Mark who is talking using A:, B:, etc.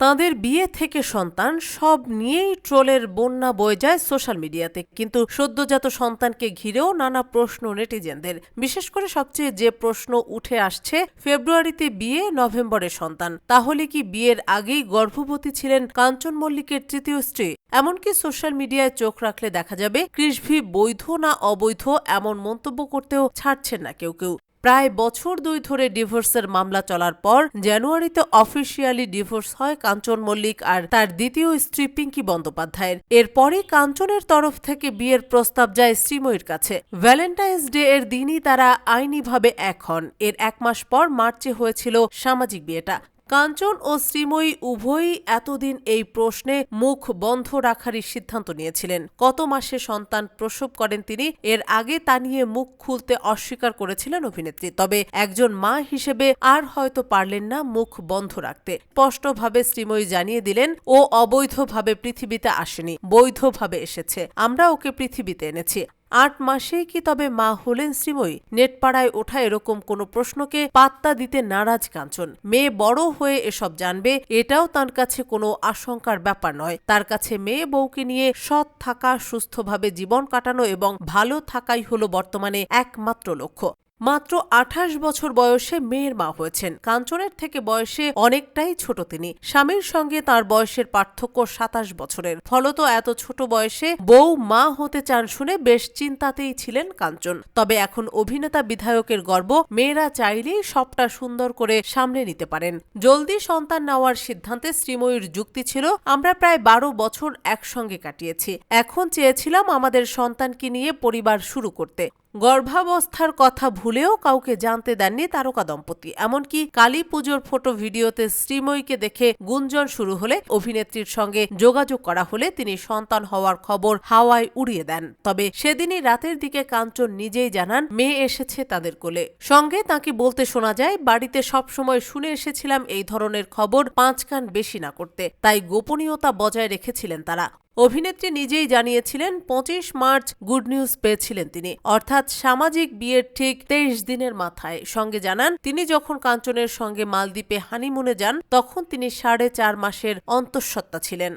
A: তাঁদের বিয়ে থেকে সন্তান সব নিয়েই ট্রোলের বন্যা বয়ে যায় সোশ্যাল মিডিয়াতে। কিন্তু সদ্যজাত সন্তানকে ঘিরেও নানা প্রশ্ন নেটিজেনদের। বিশেষ করে সবচেয়ে যে প্রশ্ন উঠে আসছে, ফেব্রুয়ারিতে বিয়ে, নভেম্বরে সন্তান। তাহলে কি বিয়ের আগেই গর্ভবতী ছিলেন কাঞ্চন মল্লিকের তৃতীয় স্ত্রী? এমনকি সোশ্যাল মিডিয়ায় চোখ রাখলে দেখা যাবে কৃষভি বৈধ না অবৈধ এমন মন্তব্য করতেও ছাড়ছেন না কেউ কেউ। প্রায় বছর দুই ধরে ডিভোর্সের মামলা চলার পর জানুয়ারিতে অফিসিয়ালি ডিভোর্স হয় কাঞ্চন মল্লিক আর তার দ্বিতীয় স্ত্রী পিঙ্কি বন্দ্যোপাধ্যায়ের। এরপরে কাঞ্চনের তরফ থেকে বিয়ের প্রস্তাব যায় শ্রীময়ীর কাছে। ভ্যালেন্টাইন্স ডে এর দিনই তারা আইনিভাবে এক হন। এর এক মাস পর মার্চে হয়েছিল সামাজিক বিয়েটা। কাঞ্চন ও শ্রীময়ী উভয়ই এতদিন এই প্রশ্নে মুখ বন্ধ রাখারই সিদ্ধান্ত নিয়েছিলেন। কত মাসে সন্তান প্রসব করেন তিনি, এর আগে তা নিয়ে মুখ খুলতে অস্বীকার করেছিলেন অভিনেত্রী। তবে একজন মা হিসেবে আর হয়তো পারলেন না মুখ বন্ধ রাখতে। স্পষ্টভাবে শ্রীময়ী জানিয়ে দিলেন, ও অবৈধভাবে পৃথিবীতে আসেনি, বৈধভাবে এসেছে। আমরা ওকে পৃথিবীতে এনেছি। আট মাসেই কি তবে মা হলেন শ্রীময়ী? নেটপাড়ায় ওঠা এরকম কোনো প্রশ্নকে পাত্তা দিতে নারাজ কাঞ্চন। মেয়ে বড় হয়ে এসব জানবে, এটাও তার কাছে কোনো আশঙ্কার ব্যাপার নয়। তার কাছে মেয়ে বউকে নিয়ে সৎ থাকা, সুস্থভাবে জীবন কাটানো এবং ভালো থাকাই হলো বর্তমানে একমাত্র লক্ষ্য। মাত্র আঠাশ বছর বয়সে মেয়ের মা হয়েছেন। কাঞ্চনের থেকে বয়সে অনেকটাই ছোট তিনি। স্বামীর সঙ্গে তার বয়সের পার্থক্য সাতাশ বছরের। ফলত এত ছোট বয়সে বউ মা হতে চান শুনে বেশ চিন্তাতেই ছিলেন কাঞ্চন। তবে এখন অভিনেতা বিধায়কের গর্ব, মেয়েরা চাইলেই সবটা সুন্দর করে সামলে নিতে পারেন। জলদি সন্তান নেওয়ার সিদ্ধান্তে শ্রীময়ীর যুক্তি ছিল, আমরা প্রায় বারো বছর একসঙ্গে কাটিয়েছি। এখন চেয়েছিলাম আমাদের সন্তানকে নিয়ে পরিবার শুরু করতে। গর্ভাবস্থার কথা ভুলেও কাউকে জানতে দেননি তারকা দম্পতি। এমনকি কালী পুজোর ফটো ভিডিওতে শ্রীময়ীকে দেখে গুঞ্জন শুরু হলে অভিনেত্রীর সঙ্গে যোগাযোগ করা হলে তিনি সন্তান হওয়ার খবর হাওয়ায় উড়িয়ে দেন। তবে সেদিনই রাতের দিকে কাঞ্চন নিজেই জানান, মেয়ে এসেছে তাদের কোলে। সঙ্গে তাকে বলতে শোনা যায়, বাড়িতে সবসময় শুনে এসেছিলাম এই ধরনের খবর পাঁচ কান বেশি না করতে। তাই গোপনীয়তা বজায় রেখেছিলেন তারা। অভিনেত্রী নিজেই জানিয়েছিলেন, পঁচিশ মার্চ গুড নিউজ পেয়েছিলেন তিনি। অর্থাৎ সামাজিক বিয়ের ঠিক তেইশ দিনের মাথায়। সঙ্গে জানান, তিনি যখন কাঞ্চনের সঙ্গে মালদ্বীপে হানিমুনে যান, তখন তিনি সাড়ে চার মাসের অন্তঃসত্ত্বা ছিলেন।